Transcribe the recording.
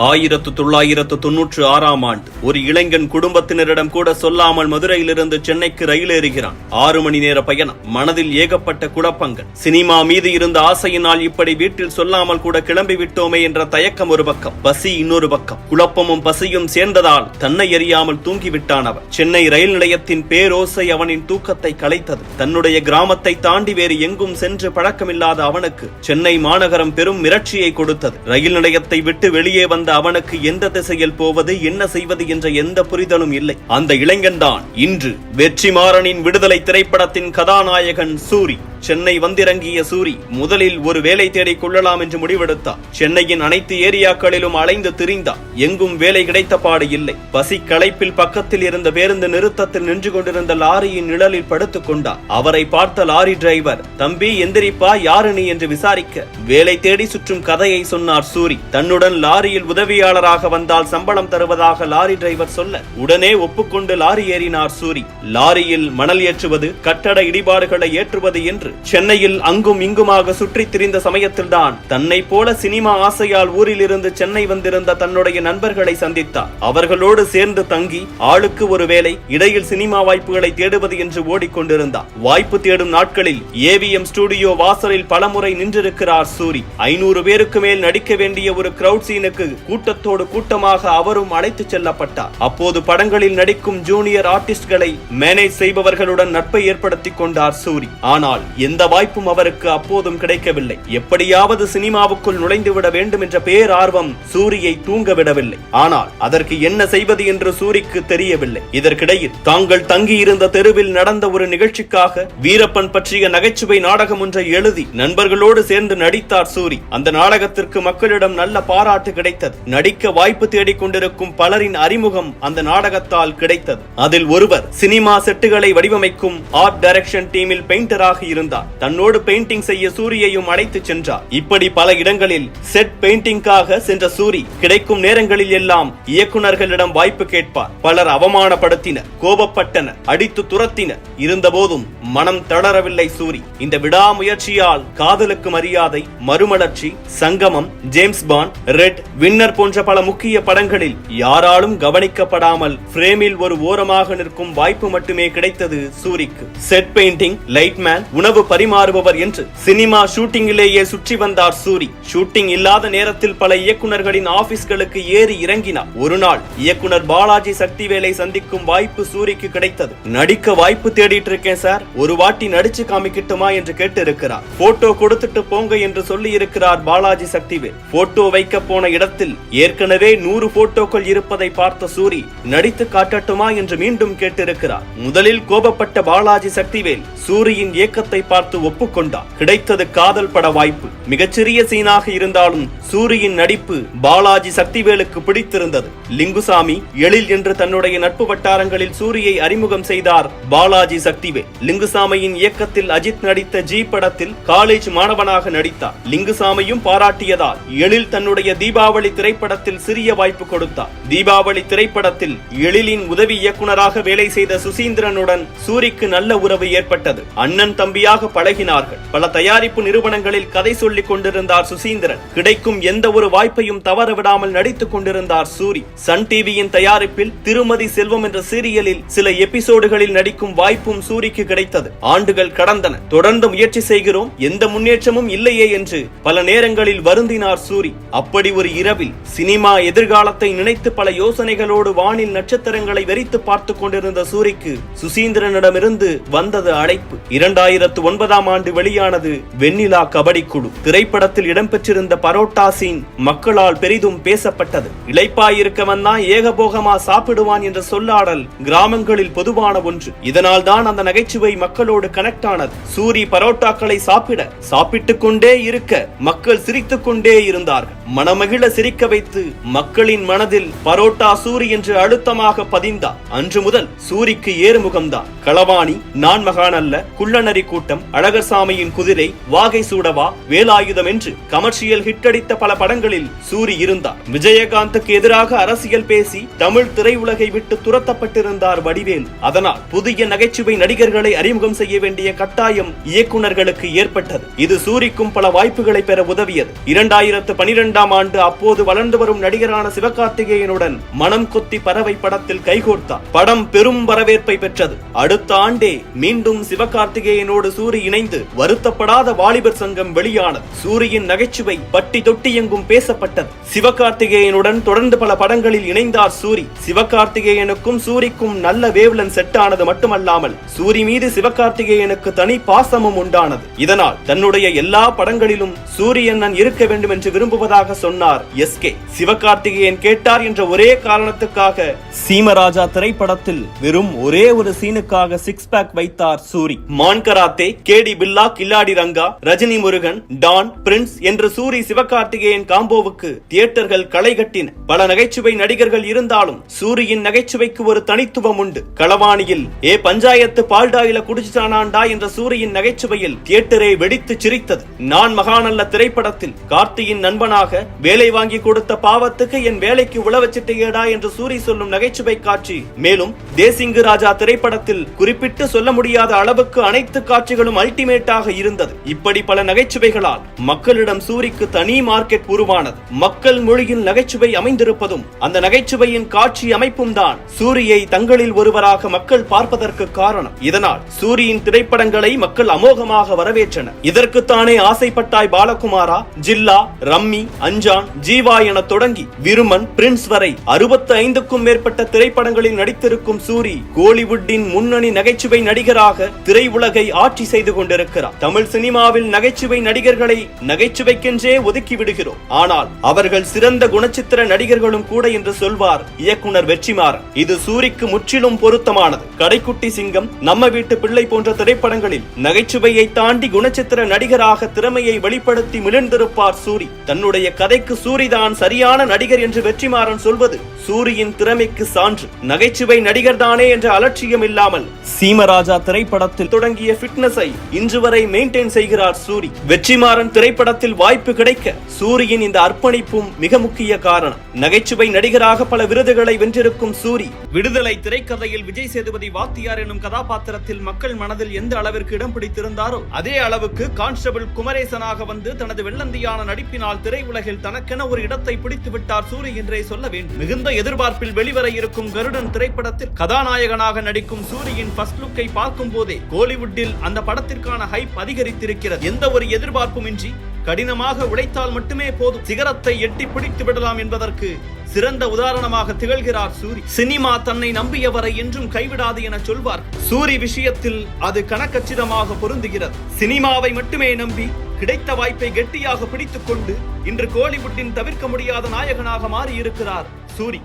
ஆயிரத்து தொள்ளாயிரத்து தொன்னூற்று ஆறாம் ஆண்டு ஒரு இளைஞன் குடும்பத்தினரிடம் கூட சொல்லாமல் மதுரையிலிருந்து சென்னைக்கு ரயில் ஏறுகிறான். ஆறு மணி நேர பயணம் மனதில் ஏகப்பட்ட குழப்பங்கள். சினிமா மீது இருந்த ஆசையினால் இப்படி வீட்டில் சொல்லாமல் கூட கிளம்பி விட்டோமே என்ற தயக்கம் ஒரு பக்கம் பசி இன்னொரு பக்கம். குழப்பமும் பசியும் சேர்ந்ததால் தன்னை எறியாமல் தூங்கிவிட்டான் அவன். சென்னை ரயில் நிலையத்தின் பேரோசை அவனின் தூக்கத்தை கலைத்தது. தன்னுடைய கிராமத்தை தாண்டி வேறு எங்கும் சென்று பழக்கமில்லாத அவனுக்கு சென்னை மாநகரம் பெரும் மிரட்சியை கொடுத்தது. ரயில் நிலையத்தை விட்டு வெளியே வந்த அவனுக்கு எந்த திசையில் போவது என்ன செய்வது என்ற எந்த புரிதலும் இல்லை. அந்த இளைஞன்தான் இன்று வெற்றிமாறனின் விடுதலை திரைப்படத்தின் கதாநாயகன் சூரி. சென்னை வந்திறங்கிய சூரி முதலில் ஒரு வேலை தேடிக் கொள்ளலாம் என்று முடிவெடுத்தார். சென்னையின் அனைத்து ஏரியாக்களிலும் அலைந்து திரிந்தார். எங்கும் வேலை கிடைத்த பாடு இல்லை. பசி களைப்பில் பக்கத்தில் இருந்த பேருந்து நிறுத்தத்தில் நின்று கொண்டிருந்த லாரியின் நிழலில் படுத்துக் கொண்டார். அவரை பார்த்த லாரி டிரைவர் தம்பி எந்திரிப்பா யாரு நீ? என்று விசாரிக்க வேலை தேடி சுற்றும் கதையை சொன்னார் சூரி. தன்னுடன் லாரியில் உதவியாளராக வந்தால் சம்பளம் தருவதாக லாரி டிரைவர் சொல்ல உடனே ஒப்புக்கொண்டு லாரி ஏறினார் சூரி. லாரியில் மணல் ஏற்றுவது கட்டட இடிபாடுகளை ஏற்றுவது என்று சென்னையில் அங்கும் இங்குமாக சுற்றித் திரிந்த சமயத்தில்தான் தன்னை போல சினிமா ஆசையால் ஊரில் இருந்து சென்னை வந்திருந்த தன்னுடைய நண்பர்களை சந்தித்தார். அவர்களோடு சேர்ந்து தங்கி ஆளுக்கு ஒரு வேலை இடையில் சினிமா வாய்ப்புகளை தேடுவது என்று ஓடிக்கொண்டிருந்தார். வாய்ப்பு தேடும் நாட்களில் ஏவிஎம் ஸ்டுடியோ வாசலில் பலமுறை நின்றிருக்கிறார் சூரி. ஐநூறு பேருக்கு மேல் நடிக்க வேண்டிய ஒரு கிரவுட் சீனுக்கு கூட்டத்தோடு கூட்டமாக அவரும் அழைத்துச் செல்லப்பட்டார். அப்போது படங்களில் நடிக்கும் ஜூனியர் ஆர்டிஸ்ட்களை மேனேஜ் செய்பவர்களுடன் நட்பை ஏற்படுத்திக் கொண்டார் சூரி. ஆனால் எந்த வாய்ப்பும் அவருக்கு அப்போதும் கிடைக்கவில்லை. எப்படியாவது சினிமாவுக்குள் நுழைந்துவிட வேண்டும் என்ற பேரார்வம் சூரியை தூங்க விடவில்லை ஆனால் அதற்கு என்ன செய்வது என்று சூரிக்கு தெரியவில்லை. இதற்கிடையில் தாங்கள் தங்கியிருந்த தெருவில் நடந்த ஒரு நிகழ்ச்சிக்காக வீரப்பன் பற்றிய நகைச்சுவை நாடகம் ஒன்றை எழுதி நண்பர்களோடு சேர்ந்து நடித்தார் சூரி. அந்த நாடகத்திற்கு மக்களிடம் நல்ல பாராட்டு கிடைத்தது. நடிக்க வாய்ப்பு தேடிக் கொண்டிருக்கும் பலரின் அறிமுகம் அந்த நாடகத்தால் கிடைத்தது. அதில் ஒருவர் சினிமா செட்டுகளை வடிவமைக்கும் ஆர்ட் டைரக்ஷன் டீமில் பெயிண்டராக இருந்தார் இருந்தார் தன்னோடு பெயிண்டிங் செய்ய சூரியையும் அழைத்து சென்றார். இப்படி பல இடங்களில் செட் பெயிண்டிங்காக சென்ற சூரி கிடைக்கும் நேரங்களில் எல்லாம் இயக்குநர்களிடம் வாய்ப்பு கேட்பார். பலர் அவமானப்படுத்தினர் கோபப்பட்டனர் அடித்து துரத்தினர். இருந்தபோதும் மனம் தளரவில்லை சூரி. இந்த விடாமுயற்சியால் காதலுக்கு மரியாதை மறுமலர்ச்சி சங்கமம் ஜேம்ஸ் பான் ரெட் வின்னர் போன்ற பல முக்கிய படங்களில் யாராலும் கவனிக்கப்படாமல் பிரேமில் ஒரு ஓரமாக நிற்கும் வாய்ப்பு மட்டுமே கிடைத்தது சூரிக்கு. செட் பெயிண்டிங் லைட்மேன் உணவு பரிமாறுபவர் என்று சினிமா ஷூட்டிங்கிலேயே சுற்றி வந்தார் சூரி. ஷூட்டிங் இல்லாத நேரத்தில் பல இயக்குநர்களின் ஆபீஸ்களுக்கு ஏறி இறங்கினார். ஒரு நாள் இயக்குனர் பாலாஜி சக்திவேலை சந்திக்கும் வாய்ப்பு சூரிக்கு கிடைத்தது. நடிக்க வாய்ப்பு தேடிட்டு இருக்கேன் சார். ஒரு வாட்டி நடிச்சு காமிக்கட்டுமா என்று கேட்டு இருக்கிறார் போட்டோ கொடுத்துட்டு போங்க என்று சொல்லி இருக்கிறார் பாலாஜி சக்திவேல் போட்டோ வைக்க போன இடத்தில் ஏற்கனவே நூறு போட்டோக்கள் இருப்பதை பார்த்த சூரி நடித்து காட்டட்டுமா என்று மீண்டும் கேட்டிருக்கிறார். முதலில் கோபப்பட்ட பாலாஜி சக்திவேல் சூரியின் இயக்கத்தை பார்த்து ஒப்புக்கொண்டார் கிடைத்தது காதல் பட வாய்ப்பு. மிகச்சிறிய சீனாக இருந்தாலும் சூரியின் நடிப்பு பாலாஜி சக்திவேலுக்கு பிடித்திருந்தது. லிங்குசாமி எழில் என்று தன்னுடைய நட்பு வட்டாரங்களில் சூரியை அறிமுகம் செய்தார் பாலாஜி சக்திவேல். லிங்குசாமியின் இயக்கத்தில் அஜித் நடித்த ஜி படத்தில் காலேஜ் மாணவனாக நடித்தார். லிங்குசாமியும் பாராட்டியதால் எழில் தன்னுடைய தீபாவளி திரைப்படத்தில் சிறிய வாய்ப்பு கொடுத்தார். தீபாவளி திரைப்படத்தில் எழிலின் உதவி இயக்குனராக வேலை செய்த சுசீந்திரனுடன் சூரிக்கு நல்ல உறவு ஏற்பட்டது. அண்ணன் தம்பியாக பழகினார்கள். பல தயாரிப்பு நிறுவனங்களில் கதை சொல்லிக் கொண்டிருந்தார் சுசீந்திரன். கிடைக்கும் எந்த ஒரு வாய்ப்பையும் தவற விடாமல் நடித்துக் கொண்டிருந்தார் சூரி. சன் டிவியின் தயாரிப்பில் திருமதி செல்வம் என்ற சீரியலில் சில எபிசோடுகளில் நடிக்கும் வாய்ப்பும் சூரிக்கு கிடைத்தது. ஆண்டுகள் கடந்தன. தொடர்ந்து முயற்சி செய்கிறோம். எந்த முன்னேற்றமும் இல்லையே என்று பல நேரங்களில் வருந்தினார் சூரி. அப்படி ஒரு இரவில் சினிமா எதிர்காலத்தை நினைத்து பல யோசனைகளோடு வானில் நட்சத்திரங்களை வெறித்து பார்த்துக் கொண்டிருந்த சூரிக்கு சுசீந்திரனிடமிருந்து வந்தது அழைப்பு. இரண்டாயிரத்து ஒன்பதாம் ஆண்டு வெளியானது வெண்ணிலா கபடி குழு. திரைப்படத்தில் இடம்பெற்றிருந்த பரோட்டா சீன் மக்களால் பெரிதும் பேசப்பட்டது. இளைப்பாயிருக்கவன் தான் ஏகபோகமா சாப்பிடுவான் என்ற சொல்லாடல் கிராமங்களில் பொதுவான ஒன்று. இதனால் தான் அந்த நகைச்சுவை மக்களோடு கனெக்ட் ஆனது. சூரி பரோட்டாக்களை சாப்பிட சாப்பிட்டுக் கொண்டே இருக்க மக்கள் சிரித்துக் கொண்டே இருந்தார்கள். மனமகிழ சிரிக்க வைத்து மக்களின் மனதில் பரோட்டா சூரி என்று அழுத்தமாக பதிந்தார். அன்று முதல் சூரிக்கு ஏறுமுகம்தான் களவாணி நான் மகான் அல்ல குள்ளநரி கூட்டம். மாவட்டம் அழகர்சாமியின் குதிரை வாகை சூடவா வேலாயுதம் என்று கமர்ஷியல் ஹிட் அடித்த பல படங்களில் சூரி இருந்தார். விஜயகாந்துக்கு எதிராக அரசியல் பேசி தமிழ் திரையுலகை விட்டு துரத்தப்பட்டிருந்தார் வடிவேல். அதனால் புதிய நகைச்சுவை நடிகர்களை அறிமுகம் செய்ய வேண்டிய கட்டாயம் இயக்குநர்களுக்கு ஏற்பட்டது. இது சூரிக்கும் பல வாய்ப்புகளை பெற உதவியது. இரண்டாயிரத்து பனிரெண்டாம் ஆண்டு அப்போது வளர்ந்து வரும் நடிகரான சிவகார்த்திகேயனுடன் மனம் கொத்தி பறவை படத்தில் கைகோர்த்தார். படம் பெரும் வரவேற்பை பெற்றது. அடுத்த ஆண்டே மீண்டும் சிவகார்த்திகேயனோடு சூரி இணைந்து வருத்தப்படாத வாலிபர் சங்கம் வெளியானது. சூரியின் நகைச்சுவை பட்டி தொட்டி எங்கும் பேசப்பட்டது. சிவகார்த்திகேயனுடன் தொடர்ந்து பல படங்களில் இணைந்தார் சூரி. சிவகார்த்திகேயனுக்கும் சூரிக்கும் நல்ல வேவ்லன் செட் ஆனது மட்டுமல்லாமல் சூரி மீது சிவகார்த்திகேயனுக்கு தனி பாசமும் உண்டானது. இதனால் தன்னுடைய எல்லா படங்களிலும் சூரியண்ணன் இருக்க வேண்டும் என்று விரும்புவதாக சொன்னார் எஸ்கே சிவகார்த்திகேயன் கேட்டார் என்ற ஒரே காரணத்துக்காக சீமராஜா திரைப்படத்தில் வெறும் ஒரே ஒரு சீனுக்காக சிக்ஸ் பேக் வைத்தார் சூரி. மான்கராத்தே கேடி பில்லா கில்லாடி ரங்கா ரஜினி முருகன் டான் பிரின்ஸ் என்று சூரி சிவகார்த்திகேயன் காம்போவுக்கு தியேட்டர்கள் களை கட்டின. பல நகைச்சுவை நடிகர்கள் இருந்தாலும் சூரியின் நகைச்சுவைக்கு ஒரு தனித்துவம் உண்டு. களவாணியில் ஏ பஞ்சாயத்து பால்டாயில குடிச்சிட்டானாண்டா என்ற சூரியின் நகைச்சுவையில் தியேட்டரே வெடித்து சிரித்தது. நான் மகாநல்ல திரைப்படத்தில் கார்த்தியின் நண்பனாக வேலை வாங்கி கொடுத்த பாவத்துக்கு என் வேலைக்கு உழவச்சிட்டேடா என்று சூரி சொல்லும் நகைச்சுவை காட்சி. மேலும் தேசிங்கு ராஜா திரைப்படத்தில் குறிப்பிட்டு சொல்ல முடியாத அளவுக்கு அனைத்து நகைச்சுவைகளும் அல்டிமேட்டாக இருந்தது. இப்படி பல நகைச்சுவைகளால் மக்களிடம் சூரிக்கு தனி மார்க்கெட் உருவானது. மக்கள் மொழியில் நகைச்சுவை அமைந்திருப்பதும் அந்த நகைச்சுவையின் காட்சி அமைப்பும் தான் சூரியை தங்களில் ஒருவராக மக்கள் பார்ப்பதற்கு காரணம். இதனால் சூரியின் திரைப்படங்களை மக்கள் அமோகமாக வரவேற்றனர். இதற்குத்தானே ஆசைப்பட்டாய் பாலகுமாரா ஜில்லா ரம்மி அஞ்சான் ஜீவா என தொடங்கி விருமன் பிரின்ஸ் வரை அறுபத்தி ஐந்துக்கும் மேற்பட்ட திரைப்படங்களில் நடித்திருக்கும் சூரி கோலிவுட்டின் முன்னணி நகைச்சுவை நடிகராக திரையுலகை ஆட்சி செய்து கொண்டிருக்கிறார். தமிழ் சினிமாவில் நகைச்சுவை நடிகர்களை நகைச்சுவைக்கென்றே ஒதுக்கி விடுகிறோம் ஆனால் அவர்கள் சிறந்த குணச்சித்திர நடிகர்களும் கூட என்று சொல்வார் இயக்குனர் வெற்றிமாறன். இது சூரிக்கு முற்றிலும் பொருத்தமானது. கடைக்குட்டி சிங்கம் நம்ம வீட்டு பிள்ளை போன்ற திரைப்படங்களில் நகைச்சுவையை தாண்டி குணச்சித்திர நடிகராக திறமையை வெளிப்படுத்தி மிளிர்ந்திருப்பார் சூரி. தன்னுடைய கதைக்கு சூரிதான் சரியான நடிகர் என்று வெற்றிமாறன் சொல்வது சூரியின் திறமைக்கு சான்று. நகைச்சுவை நடிகர் தானே என்ற அலட்சியம் இல்லாமல் சீமராஜா திரைப்படத்தில் தொடங்கிய பிட்னஸ் இன்று வரை மெயின்டைன் செய்கிறார் சூரி. வெற்றிமாறன் திரைப்படத்தில் வாய்ப்பு கிடைக்க சூரியின் இந்த அர்ப்பணிப்பும் மிக முக்கிய காரணம். நகைச்சுவை நடிகராக பல விருதுகளை வென்றிருக்கும் சூரி. விடுதலை திரைக்கதையில் விஜய் சேதுபதி வாத்தியார் எனும் கதாபாத்திரத்தில் மக்கள் மனதில் எந்த அளவிற்கு இடம் பிடித்திருந்தாரோ அதே அளவுக்கு கான்ஸ்டபிள் குமரேசனாக வந்து தனது வெள்ளந்தியான நடிப்பினால் திரையுலகில் தனக்கென ஒரு இடத்தை பிடித்து விட்டார் சூரி என்றே சொல்ல வேண்டும். மிகுந்த எதிர்பார்ப்பில் வெளிவர இருக்கும் கருடன் திரைப்படத்தில் கதாநாயகனாக நடிக்கும் சூரியின் ஃபர்ஸ்ட் லுக்கை பார்க்கும் போதே கோலிவுட்டில் அந்த படத்திற்கான ஹைப் அதிகரித்திருக்கிறது. எந்த ஒரு எதிர்பார்ப்புமின்றி கடினமாக உழைத்தால் மட்டுமே போதும். சிகரத்தை எட்டி பிடித்து விடலாம் என்பதற்கு சிறந்த உதாரணமாக திகழ்கிறார் சூரி. சினிமா தன்னை நம்பியவரை என்றும் கைவிடாது என சொல்வார். சூரி விஷயத்தில் அது கணக்கச்சிதமாக பொருந்துகிறது. சினிமாவை மட்டுமே நம்பி கிடைத்த வாய்ப்பை கெட்டியாக பிடித்துக் கொண்டு இன்று கோலிவுட்டின் தவிர்க்க முடியாத நாயகனாக மாறியிருக்கிறார் சூரி.